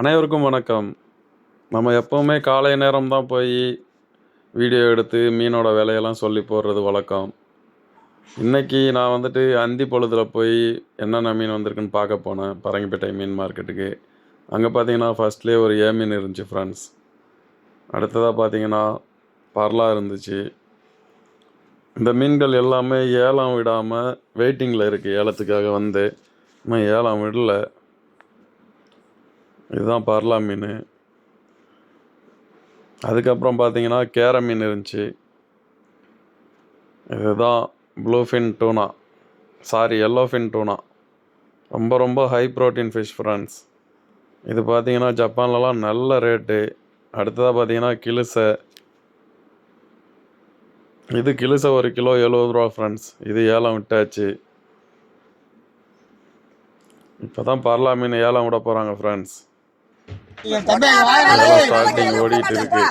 அனைவருக்கும் வணக்கம். நம்ம எப்போவுமே காலை நேரம் தான் போய் வீடியோ எடுத்து மீனோட விலையெல்லாம் சொல்லி போடுறது வழக்கம். இன்னைக்கு நான் வந்துட்டு அந்தி பொழுதில் போய் என்னென்ன மீன் வந்திருக்குன்னு பார்க்க போனேன். பரங்கிப்பேட்டை மீன் மார்க்கெட்டுக்கு. அங்கே பார்த்தீங்கன்னா ஃபஸ்ட்லேயே ஒரு ஏ மீன் இருந்துச்சு ஃப்ரெண்ட்ஸ் அடுத்ததாக பார்த்தீங்கன்னா பர்லா இருந்துச்சு. இந்த மீன்கள் எல்லாமே ஏலம் விடாமல் வெயிட்டிங்கில் இருக்குது ஏலத்துக்காக வந்து. இன்னும் ஏலம் விடல. இதுதான் பர்லா மீன். அதுக்கப்புறம் பார்த்தீங்கன்னா கேர மீன் இருந்துச்சு. இதுதான் ப்ளூஃபின் டூனா சாரி எல்லோஃபின் டூனா ரொம்ப ரொம்ப ஹை ப்ரோட்டீன் ஃபிஷ் ஃப்ரெண்ட்ஸ் இது பார்த்தீங்கன்னா ஜப்பான்லலாம் நல்ல ரேட்டு அடுத்ததாக பார்த்தீங்கன்னா கிலுசை இது கிலுசை ஒரு கிலோ எழுபது ரூபா ஃப்ரெண்ட்ஸ் இது ஏலம் விட்டாச்சு. இப்போ தான் பர்லா மீன் ஏலம் விட போகிறாங்க ஃப்ரெண்ட்ஸ் ஸ்டார்டிங் ஓடிட்டு இருக்கு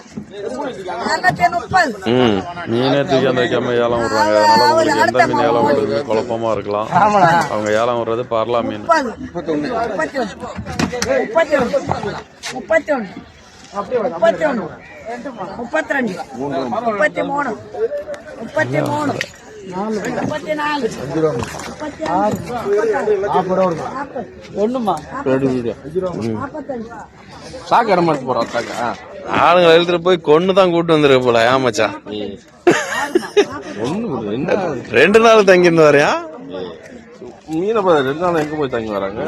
ம் மீனே தூக்கி அந்த வைக்காம ஏலம் விடுறாங்க? அதனால உங்களுக்கு எந்த மீன் ஏலம் விடுறது குழப்பமா இருக்கலாம். அவங்க ஏலம் விடுறது பர்லா மீன் முப்பத்தி ஒன்று. முப்பத்தி ஒன்று. முப்பத்தி ரெண்டு. முப்பத்தி மூணு. முப்பத்தி மூணு. சாக்கு இடம் எடுத்து போறோம் சாக்கு எழுத்துட்டு போய் கொண்டு தான் கூட்டு வந்துருக்கு போல ஏமாச்சா ரெண்டு நாள் தங்கியிருந்து வரையா? மீனை ரெண்டு நாள் எங்க போய் தங்கி வராங்க?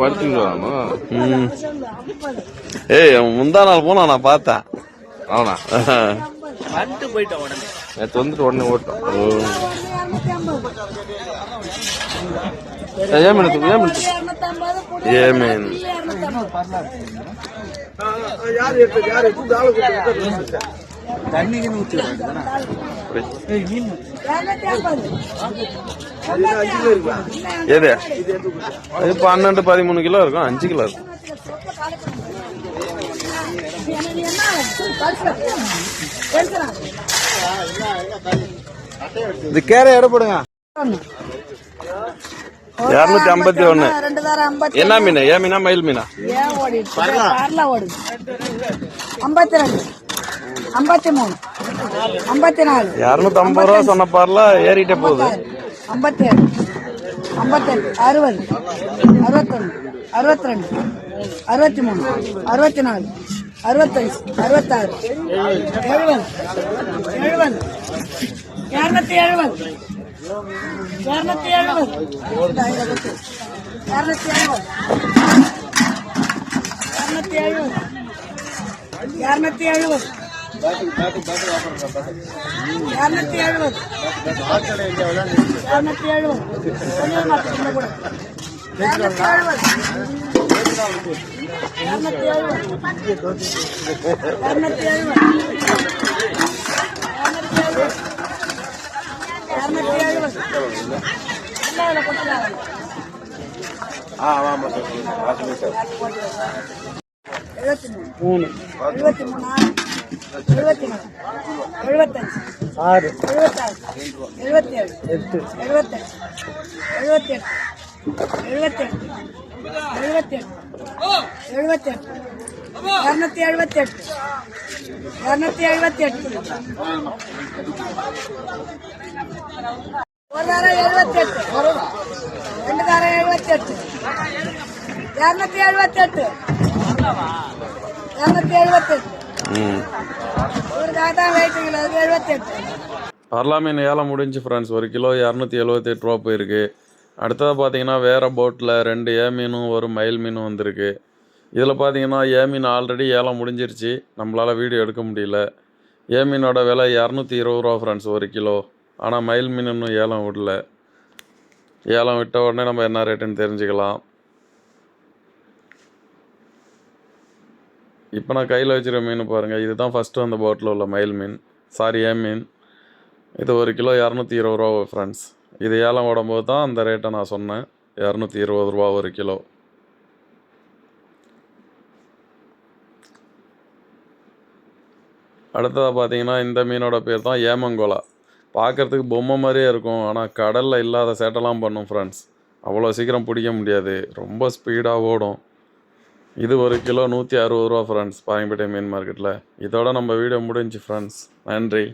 படுத்துட்டு வரணும் ம். ஏய் முந்தா நாள் போனா நான் பார்த்தேன். அவனா? நேற்று வந்துட்டு உடனே ஓட்டோம். ஏன் மீன் எடுத்து- ஏன் மீன் எடுத்து? ஏ மீன் எது? இது பன்னெண்டு பதிமூணு கிலோ இருக்கும் அஞ்சு கிலோ இருக்கும். இது கேரை எடை போடுங்க. இரநூத்தி ஐம்பத்தி ஒண்ணு. என்ன மீன்? ஏன் மீனா? மயில் மீனா? ஐம்பத்தி ரெண்டு ஐம்பத்தி மூணு ஐம்பத்தி நாலு இரநூத்தி ஐம்பது ரூபா சொன்ன பாருல ஏறிட்டே போகுது. ஐம்பத்தி ஏழு ஐம்பத்தெட்டு. அறுபது. அறுபத்தொன்று அறுபத்தி ரெண்டு அறுபத்தி மூணு அறுபத்தி நாலு அறுபத்தஞ்சு அறுபத்தாறு. எழுபது. எழுபது. இரநூத்தி எழுபது. இரநூத்தி எழுபது. இரநூத்தி எழுபது. இரநூத்தி எழுபது. இரநூத்தி எழுபது. இரநூத்தி எழுபது. இரநூத்தி எழுபது. இரநூத்தி எழுபது. இரநூத்தி எழுபது இரநூத்தி எழுபது இரநூத்தி எழுபது என்ன விலை கொடுத்துருக்காங்க? எழுபத்தி மூணு எழுபத்தி மூணா எழுபத்தி நாலு எழுபத்தஞ்சு ஆறு எழுபத்தாறு எழுபத்தி ஏழு எட்டு எழுபத்தெட்டு எழுபத்தெட்டு எழுபத்தெட்டு எழுபத்தெட்டு எழுபத்தெட்டு இரநூத்தி எழுபத்தெட்டு இரநூத்தி எழுபத்தெட்டு ஒரு தாரம் எழுபத்தெட்டு ரெண்டு தாரம் எழுபத்தெட்டு இரநூத்தி எழுபத்தெட்டு இரநூத்தி எழுபத்தெட்டு ம் ஒரு தான் வெயிட்டிங்கில் எழுபத்தெட்டு பர்லா மீன் ஏலம் முடிஞ்சு ஃப்ரெண்ட்ஸ் ஒரு கிலோ இரநூத்தி எழுபத்தெட்டு ரூபா போயிருக்கு. அடுத்ததாக பார்த்தீங்கன்னா வேறு போட்டில் ரெண்டு ஏ மீனும் ஒரு மயில் மீனும் வந்திருக்கு. இதில் பார்த்தீங்கன்னா ஏ மீன் ஆல்ரெடி ஏலம் முடிஞ்சிருச்சு. நம்மளால் வீடியோ எடுக்க முடியல. ஏ மீனோட விலை இரநூத்தி இருபது ரூபா ஃப்ரெண்ட்ஸ் ஒரு கிலோ. ஆனால் மயில் மீன் இன்னும் ஏலம் விடல. ஏலம் விட்ட உடனே நம்ம என்ன ரேட்டுன்னு தெரிஞ்சுக்கலாம். இப்போ நான் கையில் வச்சிருக்க மீன் பாருங்கள் இதுதான் ஃபஸ்ட்டு அந்த போட்டில் உள்ள மயில் மீன். சாரி ஏ மீன். இது ஒரு கிலோ இரநூத்தி இருபது ரூபா ஃப்ரெண்ட்ஸ் இது ஏலம் ஓடும்போது தான் அந்த ரேட்டை நான் சொன்னேன். இரநூத்தி இருபது ரூபா ஒரு கிலோ. அடுத்ததாக பார்த்தீங்கன்னா இந்த மீனோட பேர் தான் ஏமங்கோலா. பார்க்கறதுக்கு பொம்மை மாதிரியே இருக்கும். ஆனால் கடலில் இல்லாத சேட்டெல்லாம் பண்ணும் ஃப்ரெண்ட்ஸ் அவ்வளோ சீக்கிரம் பிடிக்க முடியாது. ரொம்ப ஸ்பீடாக ஓடும். இது ஒரு கிலோ நூற்றி அறுபது ரூபா ஃப்ரெண்ட்ஸ் பாயம்பேட்டை மீன் மார்க்கெட்டில் இதோட நம்ம வீடியோ முடிஞ்சு ஃப்ரெண்ட்ஸ் நன்றி.